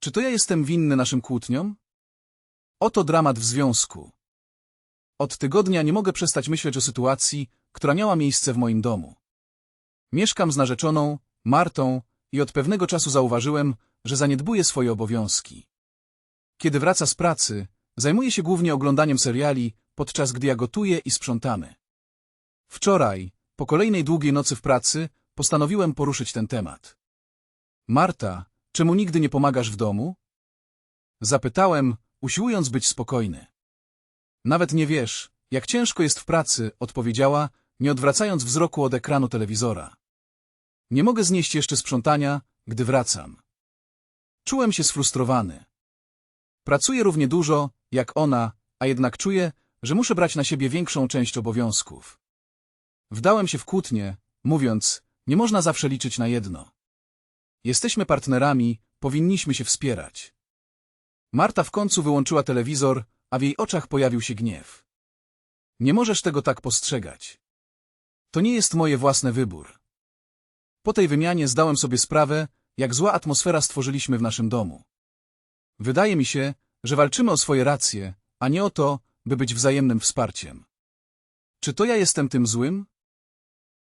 Czy to ja jestem winny naszym kłótniom? Oto dramat w związku. Od tygodnia nie mogę przestać myśleć o sytuacji, która miała miejsce w moim domu. Mieszkam z narzeczoną, Martą, i od pewnego czasu zauważyłem, że zaniedbuje swoje obowiązki. Kiedy wraca z pracy, zajmuje się głównie oglądaniem seriali, podczas gdy ja gotuję i sprzątamy. Wczoraj, po kolejnej długiej nocy w pracy, postanowiłem poruszyć ten temat. Marta, czemu nigdy nie pomagasz w domu? Zapytałem, usiłując być spokojny. Nawet nie wiesz, jak ciężko jest w pracy, odpowiedziała, nie odwracając wzroku od ekranu telewizora. Nie mogę znieść jeszcze sprzątania, gdy wracam. Czułem się sfrustrowany. Pracuję równie dużo, jak ona, a jednak czuję, że muszę brać na siebie większą część obowiązków. Wdałem się w kłótnię, mówiąc, nie można zawsze liczyć na jedno. Jesteśmy partnerami, powinniśmy się wspierać. Marta w końcu wyłączyła telewizor, a w jej oczach pojawił się gniew. Nie możesz tego tak postrzegać. To nie jest moje własny wybór. Po tej wymianie zdałem sobie sprawę, jak zła atmosfera stworzyliśmy w naszym domu. Wydaje mi się, że walczymy o swoje racje, a nie o to, by być wzajemnym wsparciem. Czy to ja jestem tym złym?